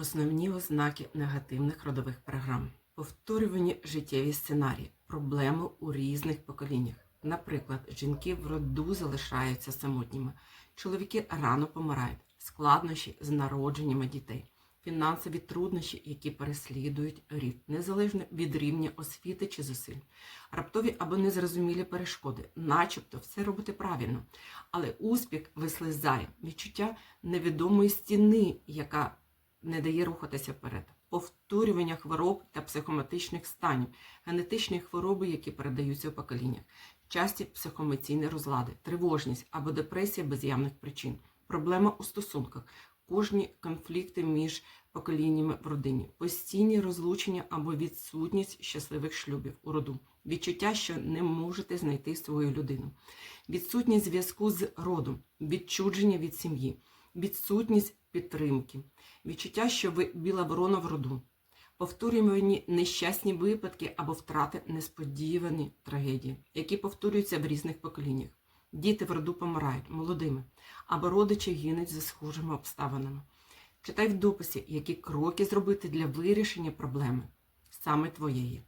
Основні ознаки негативних родових програм. Повторювані життєві сценарії, проблеми у різних поколіннях. Наприклад, жінки в роду залишаються самотніми, чоловіки рано помирають, складнощі з народженнями дітей, фінансові труднощі, які переслідують рід, незалежно від рівня освіти чи зусиль, раптові або незрозумілі перешкоди, начебто все робити правильно, але успіх вислизає, відчуття невідомої стіни, яка не дає рухатися вперед. Повторювання хвороб та психоматичних станів, генетичні хвороби, які передаються у поколіннях, часті психоемоційні розлади, тривожність або депресія без явних причин, проблема у стосунках, кожні конфлікти між поколіннями в родині, постійні розлучення або відсутність щасливих шлюбів у роду, відчуття, що не можете знайти свою людину, відсутність зв'язку з родом, відчудження від сім'ї, відсутність підтримки, відчуття, що ви біла ворона в роду, повторювані нещасні випадки або втрати несподівані трагедії, які повторюються в різних поколіннях. Діти в роду помирають молодими, або родичі гинуть за схожими обставинами. Читай в дописі, які кроки зробити для вирішення проблеми саме твоєї.